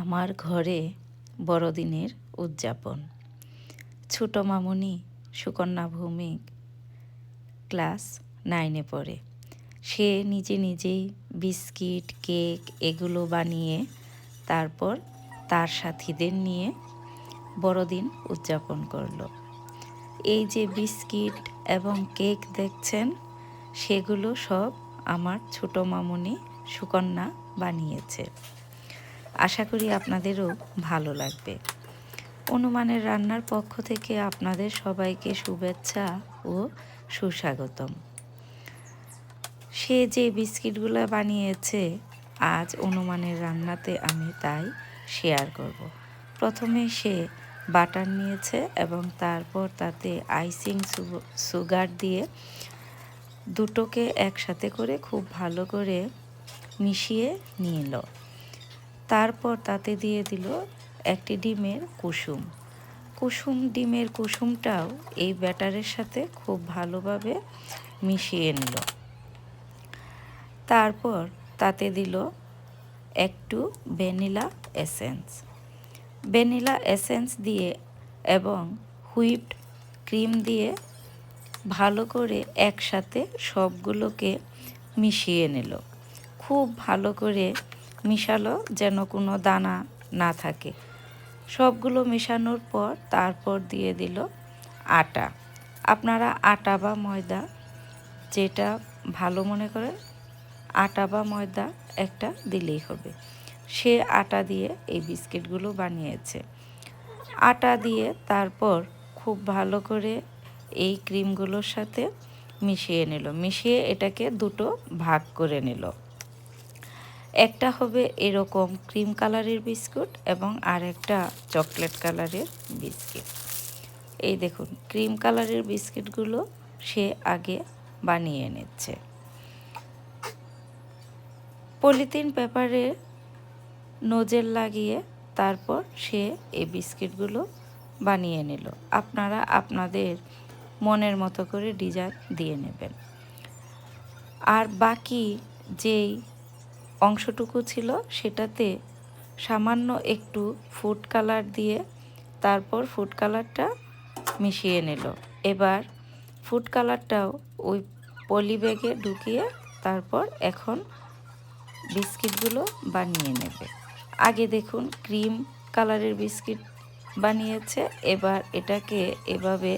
আমার ঘরে বড়দিনের উদযাপন। ছোট মামুনি সুকন্যা ভৌমিক ক্লাস নাইনে পড়ে। সে নিজে নিজেই বিস্কিট, কেক এগুলো বানিয়ে তারপর তার সাথীদের নিয়ে বড়দিন উদযাপন করল। এই যে বিস্কিট এবং কেক দেখছেন, সেগুলো সব আমার ছোট মামুনি সুকন্যা বানিয়েছে। আশা করি আপনাদেরও ভালো লাগবে। অনুমানের রান্নার পক্ষ থেকে আপনাদের সবাইকে শুভেচ্ছা ও সুস্বাগতম। সে যে বিস্কিটগুলো বানিয়েছে, আজ অনুমানের রান্নাতে আমি তাই শেয়ার করব। প্রথমে সে বাটার নিয়েছে এবং তারপর তাতে আইসিং সুগার দিয়ে দুটোকে একসাথে করে খুব ভালো করে মিশিয়ে নিল। তারপর তাতে দিয়ে দিল একটি ডিমের কুসুম। কুসুম, ডিমের কুসুমটাও এই ব্যাটারের সাথে খুব ভালোভাবে মিশিয়ে নিল। তারপর তাতে দিল একটু ভ্যানিলা এসেন্স। ভ্যানিলা এসেন্স দিয়ে এবং হুইপড ক্রিম দিয়ে ভালো করে একসাথে সবগুলোকে মিশিয়ে নিল। খুব ভালো করে মিশালো যেন কোনো দানা না থাকে। সবগুলো মেশানোর পর তারপর দিয়ে দিল আটা। আপনারা আটা বা ময়দা যেটা ভালো মনে করেন, আটা বা ময়দা একটা দিলেই হবে। সে আটা দিয়ে এই বিস্কিটগুলো বানিয়েছে। আটা দিয়ে তারপর খুব ভালো করে এই ক্রিমগুলোর সাথে মিশিয়ে নিল। মিশিয়ে এটাকে দুটো ভাগ করে নিল। একটা হবে এরকম ক্রিম কালারের বিস্কুট এবং আর একটা চকলেট কালারের বিস্কিট। এই দেখুন, ক্রিম কালারের বিস্কিটগুলো সে আগে বানিয়ে নিচ্ছে। পলিথিন পেপারে নোজেল লাগিয়ে তারপর সে এই বিস্কিটগুলো বানিয়ে নিল। আপনারা আপনাদের মনের মতো করে ডিজাইন দিয়ে নেবেন। আর বাকি যেই অংশটুকু ছিল সেটাতে সামান্য একটু ফুড কালার দিয়ে তারপর ফুড কালারটা মিশিয়ে নিল। এবার ফুড কালারটাও ওই পলি ব্যাগে ঢুকিয়ে তারপর এখন বিস্কিটগুলো বানিয়ে নেবে। আগে দেখুন, ক্রিম কালারের বিস্কিট বানিয়েছে, এবার এটাকে এভাবে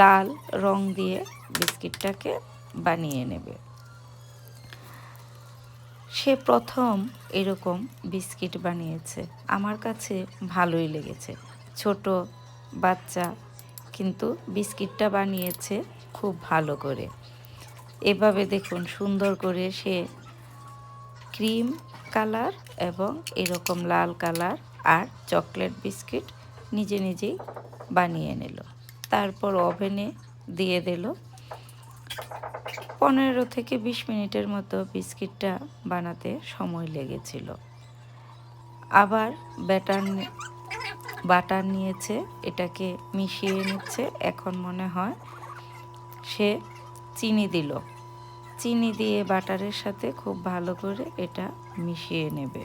লাল রং দিয়ে বিস্কিটটাকে বানিয়ে নেবে। সে প্রথম এরকম বিস্কিট বানিয়েছে। আমার কাছে ভালোই লেগেছে। ছোট বাচ্চা, কিন্তু বিস্কিটটা বানিয়েছে খুব ভালো করে। এভাবে দেখুন, সুন্দর করে সে ক্রিম কালার এবং এরকম লাল কালার আর চকলেট বিস্কিট নিজে নিজেই বানিয়ে নিল। তারপর ওভেনে দিয়ে দিল পনেরো থেকে বিশ মিনিটের মতো বিস্কিটটা বানাতে সময় লেগেছিল। আবার ব্যাটার বাটার নিয়েছে, এটাকে মিশিয়ে নিচ্ছে। এখন মনে হয় সে চিনি দিল। চিনি দিয়ে বাটারের সাথে খুব ভালো করে এটা মিশিয়ে নেবে।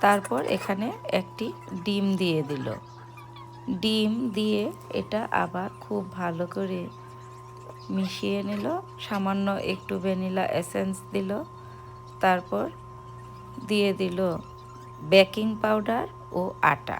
তারপর এখানে একটি ডিম দিয়ে দিল। ডিম দিয়ে এটা আবার খুব ভালো করে মিশিয়ে নিল সামান্য একটু ভ্যানিলা এসেন্স দিল তারপর দিয়ে দিল বেকিং পাউডার ও আটা।